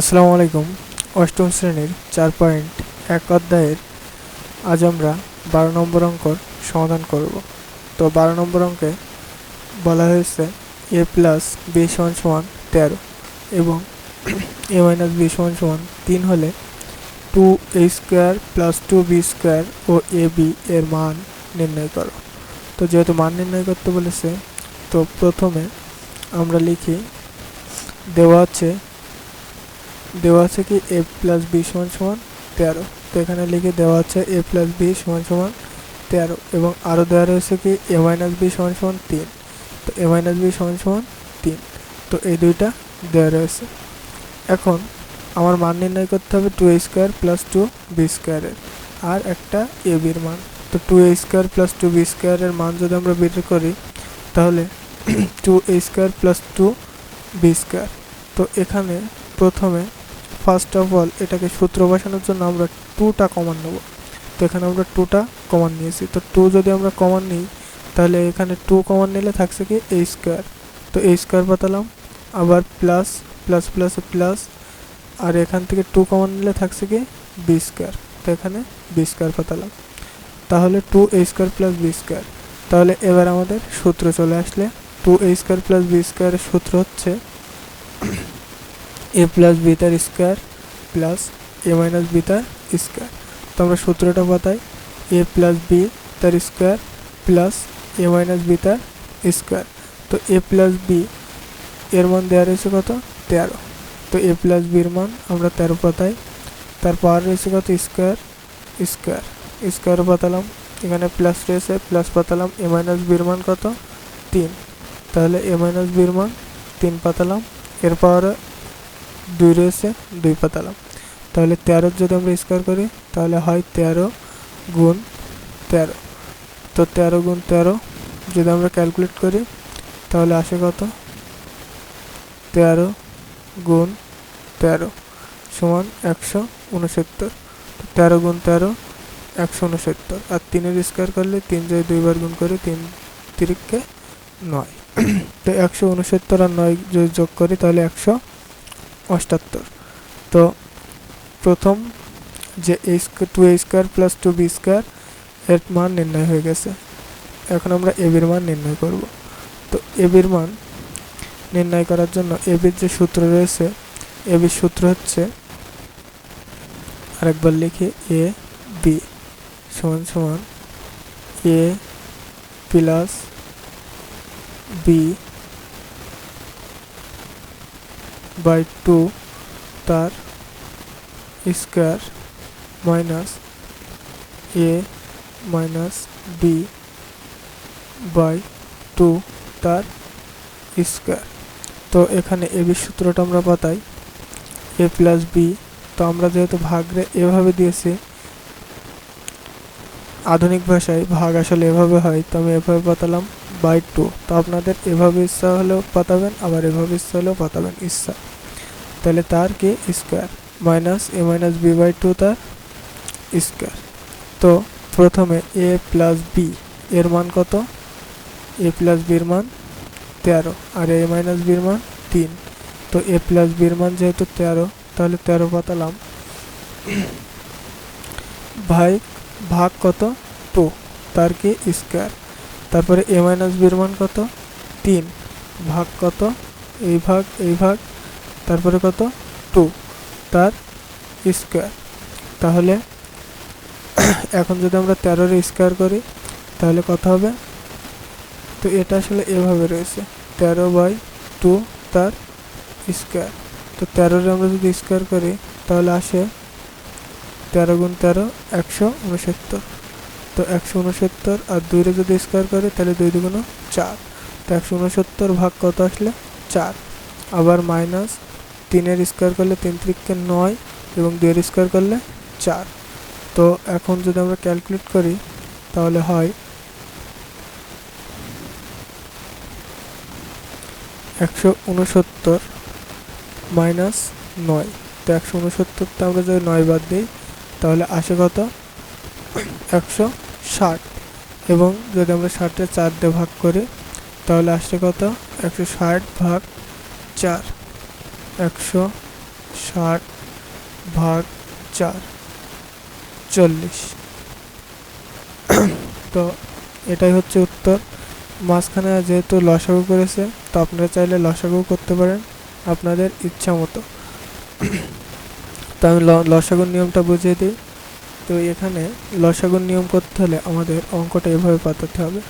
আসসালামু আলাইকুম। অষ্টম শ্রেণির চার পয়েন্ট এক অধ্যায়ের আজ আমরা বারো নম্বর অঙ্কর সমাধান করব। তো বারো নম্বর অঙ্কে বলা হয়েছে এ প্লাস বি সমান সমান তেরো এবং এ মাইনাস বি সমান সমান তিন হলে two A square plus two B square O A B এর মান নির্ণয় করো। তো যেহেতু মান নির্ণয় করতে বলেছে, তো প্রথমে আমরা লিখি দেওয়া আছে দেওয়া আছে কি এ প্লাস বি সমান সমান তেরো। তো এখানে লিখে দেওয়া আছে এ প্লাস বি সমান সমান তেরো এবং আরও দেওয়া রয়েছে কি এ মাইনাস বি সমান সমান তিন। তো এ মাইনাস বি সমান সমান তিন। তো এই দুইটা দেওয়া রয়েছে। এখন আমার মান নির্ণয় করতে হবে two A square plus two B স্কোয়ারের আর একটা এ বির মান। তো two A square plus two B স্কোয়ারের মান যদি আমরা বের করি, তাহলে two A square plus two B square তো এখানে প্রথমে ফার্স্ট অফ অল এটাকে সূত্র বসানোর জন্য আমরা টুটা কমান নেব। তো এখানে আমরা টুটা কমান নিয়েছি। তো টু যদি আমরা কমান নিই, তাহলে এখানে টু কমান নিলে থাকছে কি এ স্কোয়ার তো এ স্কোয়ার পাতালাম আবার প্লাস প্লাস প্লাস প্লাস আর এখান থেকে টু কমান নিলে থাকছে কি বি স্কোয়ার তো এখানে বি স্কোয়ার পাতালাম তাহলে two A square plus B square তাহলে এবার আমাদের সূত্র চলে আসলে two A square plus B স্কোয়ারের সূত্র হচ্ছে এ প্লাস বি তার square plus A minus B তার স্কোয়ার তো আমরা সূত্রটা পাতাই। এ প্লাস বি তার square plus A minus B তার স্কোয়ার তো এ প্লাস বি এর মান দেওয়া রয়েছে কত? তেরো। তো এ প্লাস বির মান আমরা তেরো পাতাই। তার পাওয়ার রয়েছে কত? স্কোয়ার স্কোয়ার স্কোয়ার পাতালাম। এখানে প্লাস রয়েছে প্লাস পাতালাম। এ মাইনাস বির মান কত? তিন। তাহলে এ মাইনাস বির মান তিন পাতালাম। এর পাওয়ারে দুই রয়েছে, দুই পাতালাম তাহলে তেরোর যদি আমরা স্কোয়ার করি, তাহলে হয় তেরো গুণ তেরো। তো তেরো গুণ তেরো যদি আমরা ক্যালকুলেট করি, তাহলে আসে কত? তেরো গুণ তেরো সমান একশো উনসত্তর। তেরো গুণ তেরো একশো উনসত্তর। আর তিনের স্কোয়ার করলে তিন যায় দুইবার গুণ করে তিন তিরিককে নয়। তো একশো উনসত্তর আর নয় যদি যোগ করি, তাহলে একশো অষ্টাত্তর। তো প্রথম যে A two A square plus two B square এর মান নির্ণয় হয়ে গেছে। এখন আমরা এবির মান নির্ণয় করব। তো এবির মান নির্ণয় করার জন্য এবির যে সূত্র রয়েছে এবির সূত্র হচ্ছে আরেকবার লিখি এ বি সমান সমান A plus B by two তার square minus A minus B by two তার স্কোয়ার তো এখানে এ বি সূত্রটা আমরা পাতাই। এ প্লাস বি তো আমরা যেহেতু ভাগরে এভাবে দিয়েছি, আধুনিক ভাষায় ভাগ আসলে এভাবে হয়, তো আমি এভাবে পাতালাম। By two. তো আপনাদের এভাবে ইচ্ছা হলেও পাতাবেন, আবার এভাবে ইচ্ছা হলেও পাতাবেন, ইচ্ছা। তাহলে তার কি? Square. Minus A minus B by two তার স্কোয়ার। তো প্রথমে এ প্লাস বি, এর মান কত? এ প্লাস বির মান তেরো, আর এ মাইনাস বির মান তিন। তো এ প্লাস বির মান যেহেতু তেরো, তাহলে তেরো পাতালাম। ভাই ভাগ কত? টু, তার কি? স্কোয়ার। তারপরে এ মাইনাস বির মান কত? তিন। ভাগ কত? এই ভাগ এই ভাগ। তারপরে কত? টু তার স্কোয়ার তাহলে এখন যদি আমরা তেরোর স্কোয়ার করি, তাহলে কত হবে? তো এটা আসলে এভাবে রয়েছে। তেরো বাই টু তার স্কোয়ার তো তেরোর আমরা যদি স্কোয়ার করি, তাহলে আসে তেরো গুণ তেরো, একশো উনসত্তর। তো একশো উনসত্তর আর দুইরে যদি স্কোয়ার করি, তাহলে দুই দুগুণ চার। তো একশো উনসত্তর ভাগ কত আসলে? চার। আবার মাইনাস তিনের স্কোয়ার করলে তিন ত্রিককে নয় এবং দুইয়ের স্কোয়ার করলে চার। তো এখন যদি আমরা ক্যালকুলেট করি, তাহলে হয় একশো উনসত্তর মাইনাস নয়। তো একশো উনসত্তরটা আমরা যদি নয় বাদ দিই, তাহলে আসে কত? একশো ষাট। এবং যদি আমরা ষাটে চার দিয়ে ভাগ করি, তাহলে আসছে কত? একশো ষাট ভাগ চার। একশো ষাট ভাগ চার, চল্লিশ। তো এটাই হচ্ছে উত্তর। মাঝখানে যেহেতু লসাগু করেছে, তো আপনারা চাইলে লসাগু করতে পারেন আপনাদের ইচ্ছা মতো। তো আমি লসাগুর নিয়মটা বুঝিয়ে দিই। তো এখানে লসাগুর নিয়ম করতে হলে আমাদের অঙ্কটা এভাবে পাতাতে হবে।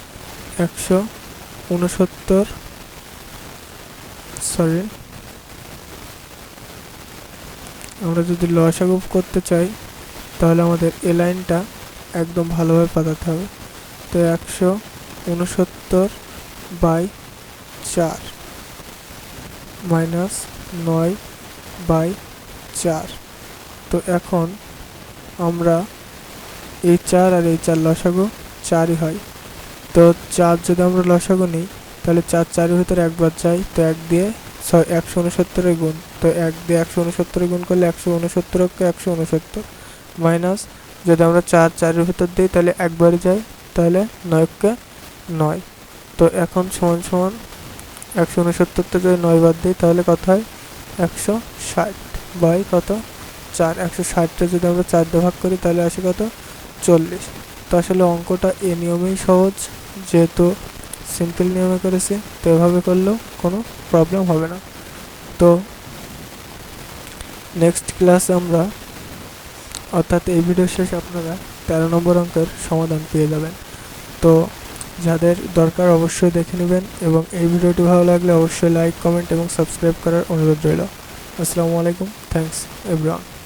একশো উনসত্তর সরি আমরা যদি লসাগু করতে চাই, তাহলে আমাদের এ লাইনটা একদম ভালোভাবে পাতাতে হবে। তো একশো উনসত্তর বাই চার মাইনাস নয় বাই চার। তো এখন আমরা এই চার আর এই চার লসাগু চারই হয়। তো চার যদি আমরা লসাগু নিই, তাহলে চার চারের ভিতরে একবার যাই, তো এক দিয়ে ছয়, একশো উনসত্তরের গুণ। তো এক দিয়ে একশো উনসত্তরের গুণ করলে একশো উনসত্তরকে একশো উনসত্তর মাইনাস যদি আমরা চার চারের ভিতর দিই, তাহলে একবারই যাই, তাহলে নয়কে নয়। তো এখন সমান সমান একশো উনসত্তরটা যদি নয় বাদ দিই, তাহলে কত হয়? একশো ষাট। বাই কত? চার একশো ষাটটা যদি আমরা চার ভাগ করি, তাহলে আসে কত? চল্লিশ। তো আসলে অঙ্কটা এ নিয়মেই সহজ, যেহেতু সিম্পল নিয়মে করেছি, তো এভাবে করলেও কোনো প্রবলেম হবে না। তো নেক্সট ক্লাসে আমরা, অর্থাৎ এই ভিডিও শেষে আপনারা তেরো নম্বর অঙ্কের সমাধান পেয়ে যাবেন। তো যাদের দরকার অবশ্যই দেখে নেবেন এবং এই ভিডিওটি ভালো লাগলে অবশ্যই লাইক কমেন্ট এবং সাবস্ক্রাইব করার অনুরোধ রইল। আসসালামু আলাইকুম থ্যাংকস এভরিওয়ান